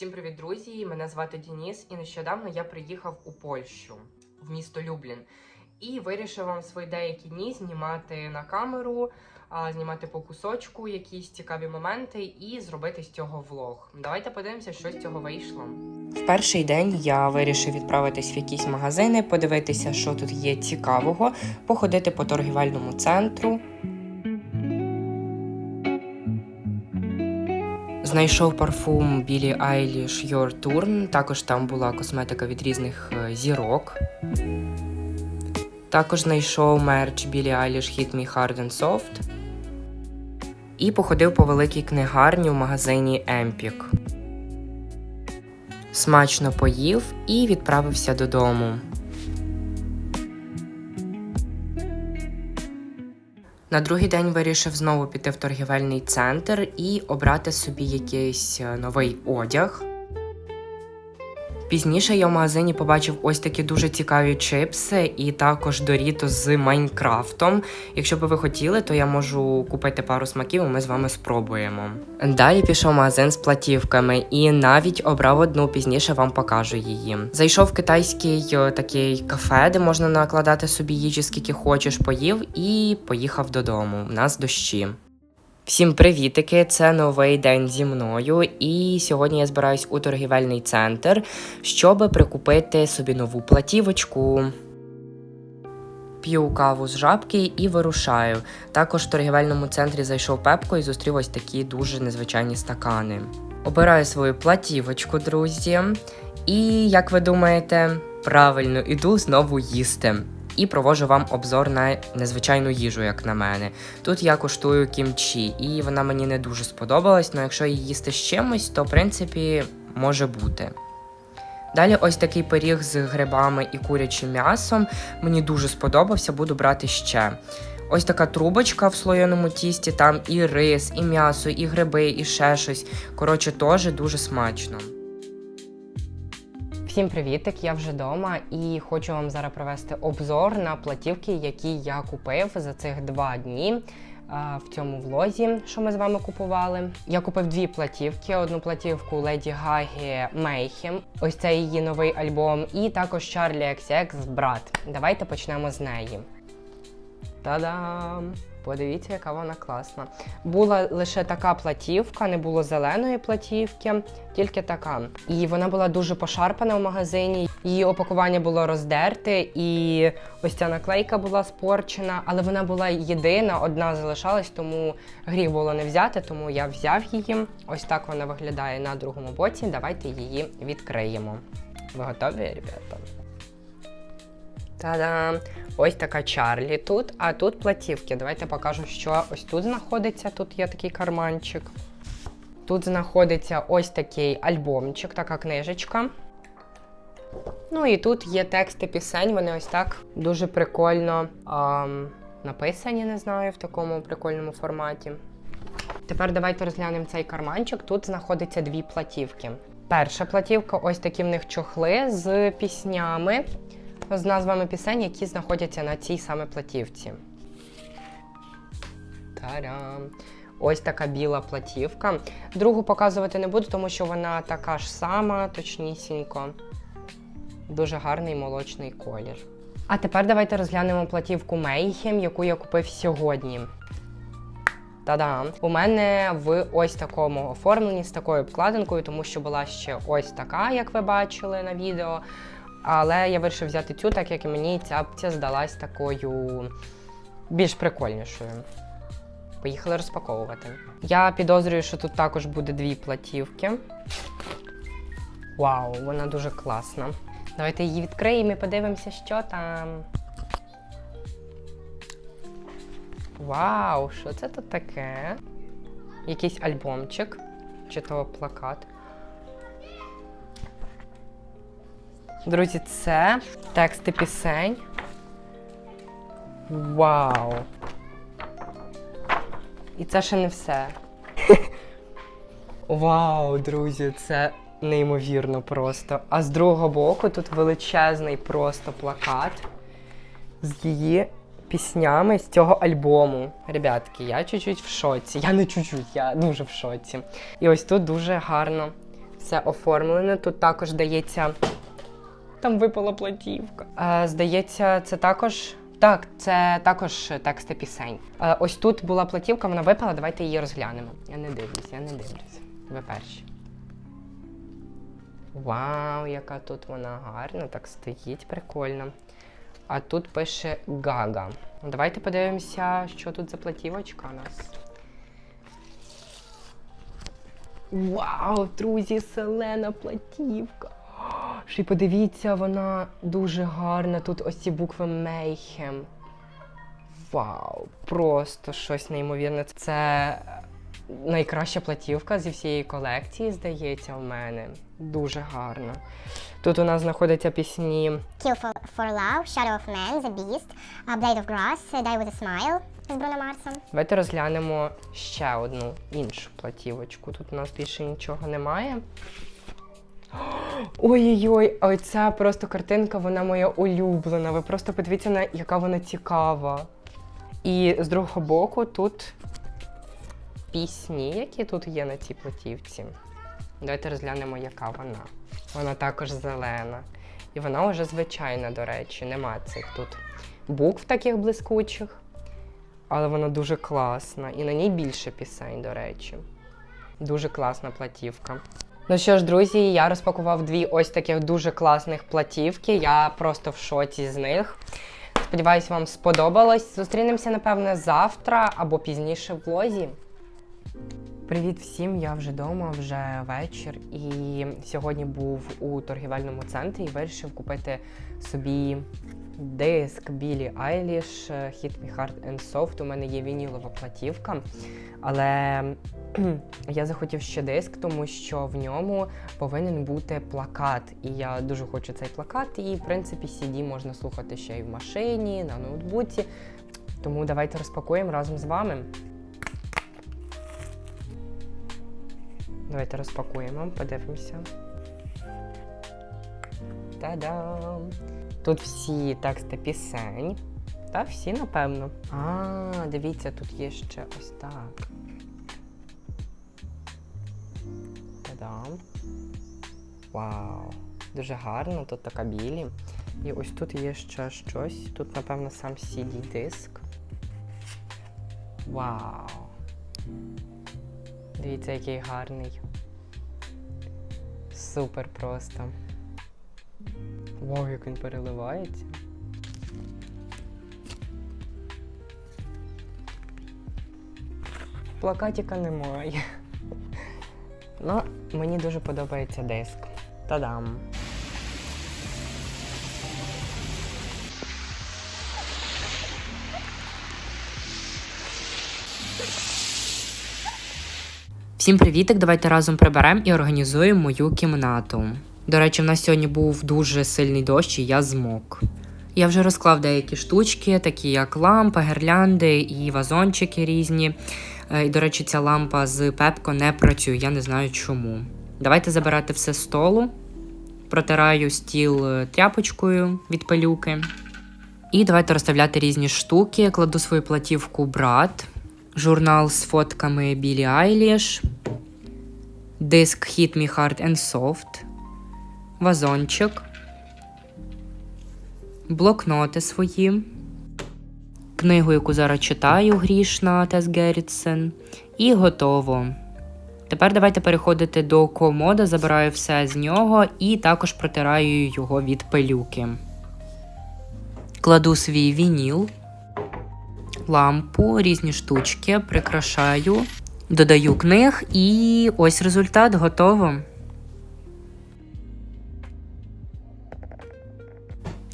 Всім привіт, друзі! Мене звати Дініс, і нещодавно я приїхав у Польщу в місто Люблін і вирішив вам свої деякі дні знімати на камеру, знімати по кусочку якісь цікаві моменти і зробити з цього влог. Давайте подивимося, що з цього вийшло. В перший день я вирішив відправитись в якісь магазини, подивитися, що тут є цікавого, походити по торгівельному центру. Знайшов парфум Білі Eilish Your Turn. Також там була косметика від різних е, зірок. Також знайшов мерч Білі Eilish Hit Me Hard and Soft. І походив по великій книгарні в магазині Empik. Смачно поїв і відправився додому. На другий день вирішив знову піти в торгівельний центр і обрати собі якийсь е, новий одяг. Пізніше я в магазині побачив ось такі дуже цікаві чипси і також Доріто з Майнкрафтом. Якщо би ви хотіли, то я можу купити пару смаків, і ми з вами спробуємо. Далі пішов магазин з платівками і навіть обрав одну, пізніше вам покажу її. Зайшов в китайський е, такий кафе, де можна накладати собі їжі, скільки хочеш, поїв, і поїхав додому. У нас дощі. Всім привітики! Це новий день зі мною, і сьогодні я збираюсь у торгівельний центр, щоб прикупити собі нову платівочку. П'ю каву з жабки і вирушаю. Також в торгівельному центрі зайшов Пепко і зустрів ось такі дуже незвичайні стакани. Обираю свою платівочку, друзі. І як ви думаєте, правильно іду знову їсти. І провожу вам обзор на незвичайну їжу, як на мене. Тут я куштую кімчі, і вона мені не дуже сподобалась, але якщо її їсти з чимось, то в принципі може бути. Далі ось такий пиріг з грибами і курячим м'ясом. Мені дуже сподобався, буду брати ще. Ось така трубочка в слоєному тісті, там і рис, і м'ясо, і гриби, і ще щось. Коротше, теж дуже смачно. Всім привітик! Я вже вдома і хочу вам зараз провести обзор на платівки, які я купив за цих два дні. В цьому влозі, що ми з вами купували. Я купив дві платівки: одну платівку Леді Гагі Mayhem, ось це її новий альбом, і також Charlie XX Брат. Давайте почнемо з неї. Та-дам! Подивіться, яка вона класна. Була лише така платівка, не було зеленої платівки, тільки така. І вона була дуже пошарпана в магазині. Її опакування було роздерте, і ось ця наклейка була спорчена, але вона була єдина, одна залишалась, тому гріх було не взяти, тому я взяв її. Ось так вона виглядає на другому боці. Давайте її відкриємо. Ви готові, ребята? Та-дам! Ось така Чарлі тут, а тут платівки. Давайте покажу, що ось тут знаходиться. Тут є такий карманчик. Тут знаходиться ось такий альбомчик, така книжечка. Ну і тут є тексти пісень, вони ось так дуже прикольно ам, написані, не знаю, в такому прикольному форматі. Тепер давайте розглянемо цей карманчик. Тут знаходиться дві платівки. Перша платівка ось такі в них чохли з піснями з назвами пісень, які знаходяться на цій саме платівці. Та-дам! Ось така біла платівка. Другу показувати не буду, тому що вона така ж сама, точнісінько. Дуже гарний молочний колір. А тепер давайте розглянемо платівку Mayhem, яку я купив сьогодні. Та-дам! У мене в ось такому оформленні з такою обкладинкою, тому що була ще ось така, як ви бачили на відео. Але я вирішив взяти цю, так як і мені ця ця здалась такою більш прикольнішою. Поїхали розпаковувати. Я підозрюю, що тут також буде дві платівки. Вау, вона дуже класна. Давайте її відкриємо і подивимося, що там. Вау, що це тут таке? Якийсь альбомчик, чи то плакат. Друзі, це тексти пісень. Вау! І це ще не все. Вау, друзі, це неймовірно просто. А з другого боку тут величезний просто плакат з її піснями з цього альбому. Ребятки, я чуть-чуть в шоці. Я не чуть-чуть, я дуже в шоці. І ось тут дуже гарно все оформлене. Тут також дається. Там випала платівка. Е, здається, це також. Так, це також тексти пісень. Е, ось тут була платівка, вона випала. Давайте її розглянемо. Я не дивлюсь, я не дивлюсь. Ви перші. Вау, яка тут вона гарна, так стоїть, прикольно. А тут пише Гага. Ну, Давайте подивимося, що тут за платівочка у нас. Вау, друзі, селена платівка. Ще й подивіться, вона дуже гарна. Тут ось ці букви Мейхем. Вау, просто щось неймовірне. Це найкраща платівка зі всієї колекції, здається, у мене. Дуже гарно. Тут у нас знаходяться пісні Kill for, for Love, Shadow of Man, The Beast, Blade of Grass, Die with a Smile з Бруно Марсом. Давайте розглянемо ще одну іншу платівочку. Тут у нас більше нічого немає. Ой-ой-ой, ой, ця просто картинка, вона моя улюблена. Ви просто подивіться, на яка вона цікава. І з другого боку тут пісні, які тут є на цій платівці. Давайте розглянемо, яка вона. Вона також зелена. І вона вже звичайна, до речі, нема цих тут букв таких блискучих але вона дуже класна. І на ній більше пісень, до речі. Дуже класна платівка. Ну що ж, друзі, я розпакував дві ось таких дуже класних платівки. Я просто в шоці з них. Сподіваюсь, вам сподобалось. Зустрінемося, напевне, завтра або пізніше в влозі. Привіт всім! Я вже вдома, вже вечір. І сьогодні був у торгівельному центрі і вирішив купити собі диск Білі Айліш Hit Me Hard and Soft. У мене є вінілова платівка. Але я захотів ще диск, тому що в ньому повинен бути плакат. І я дуже хочу цей плакат. І, в принципі, CD можна слухати ще й в машині, на ноутбуці. Тому давайте розпакуємо разом з вами. Давайте розпакуємо, подивимося. Та-дам! Тут всі тексти пісень. Та всі, напевно. А, дивіться, тут є ще ось так. Та-дам. Вау! Дуже гарно, тут така білі. І ось тут є ще щось. Тут, напевно, сам CD-диск. Вау! Дивіться, який гарний. Супер просто. Вау, як він переливається. Плакатіка немає. Ну, мені дуже подобається диск. Та-дам! Всім привітик! Давайте разом приберемо і організуємо мою кімнату. До речі, в нас сьогодні був дуже сильний дощ, і я змок. Я вже розклав деякі штучки, такі як лампа, гірлянди і вазончики різні. Е, І, до речі, ця лампа з Пепко не працює, я не знаю чому. Давайте забирати все з столу. Протираю стіл е, тряпочкою від пилюки. І давайте розставляти різні штуки. Кладу свою платівку брат, журнал з фотками Білі Айліш, диск Hit Me Hard and Soft, вазончик, блокноти свої, книгу, яку зараз читаю, грішна Тес Геррітсен, і готово. Тепер давайте переходити до комода, забираю все з нього і також протираю його від пилюки. Кладу свій вініл, лампу, різні штучки, прикрашаю, додаю книг і ось результат готово.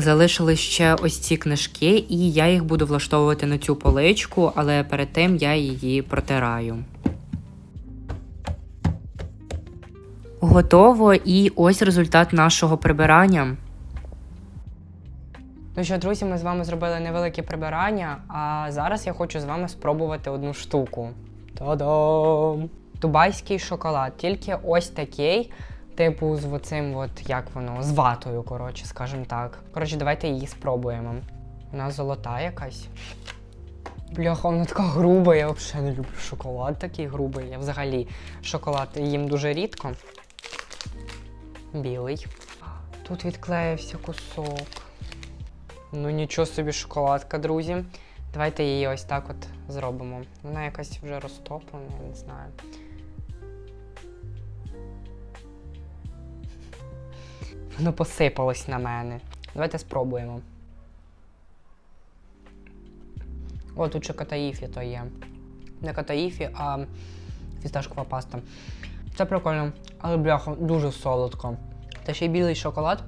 Залишили ще ось ці книжки, і я їх буду влаштовувати на цю поличку, але перед тим я її протираю. Готово, і ось результат нашого прибирання. Ну що, друзі, ми з вами зробили невелике прибирання, а зараз я хочу з вами спробувати одну штуку. Та-дам! Дубайський шоколад, тільки ось такий, типу, з оцим, от як воно, з ватою, коротше, скажімо так. Коротше, давайте її спробуємо. Вона золота якась. Бляха, вона така груба, я взагалі не люблю шоколад такий грубий. Я взагалі шоколад їм дуже рідко. білий. Тут відклеївся кусок. Ну нічого собі шоколадка, друзі. Давайте її ось так от зробимо. Вона якась вже розтоплена, я не знаю. Воно посипалось на мене. Давайте спробуємо. О, тут ще катаїфі то є. Не катаїфі, а фісташкова паста. Це прикольно, але бляха, дуже солодко. Та ще й білий шоколад.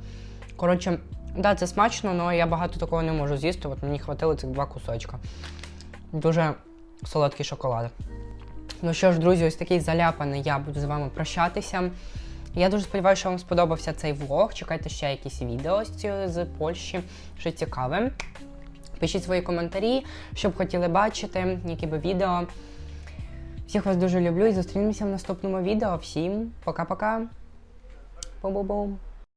Коротше, да, це смачно, але я багато такого не можу з'їсти. От мені хватило цих два кусочка. Дуже солодкий шоколад. Ну що ж, друзі, ось такий заляпаний я буду з вами прощатися. Я дуже сподіваюся, що вам сподобався цей влог. Чекайте ще якісь відео з, Польщі, що цікаве. Пишіть свої коментарі, що б хотіли бачити, які би відео. Всіх вас дуже люблю і зустрінемося в наступному відео. Всім пока-пока. Бум-бум-бум.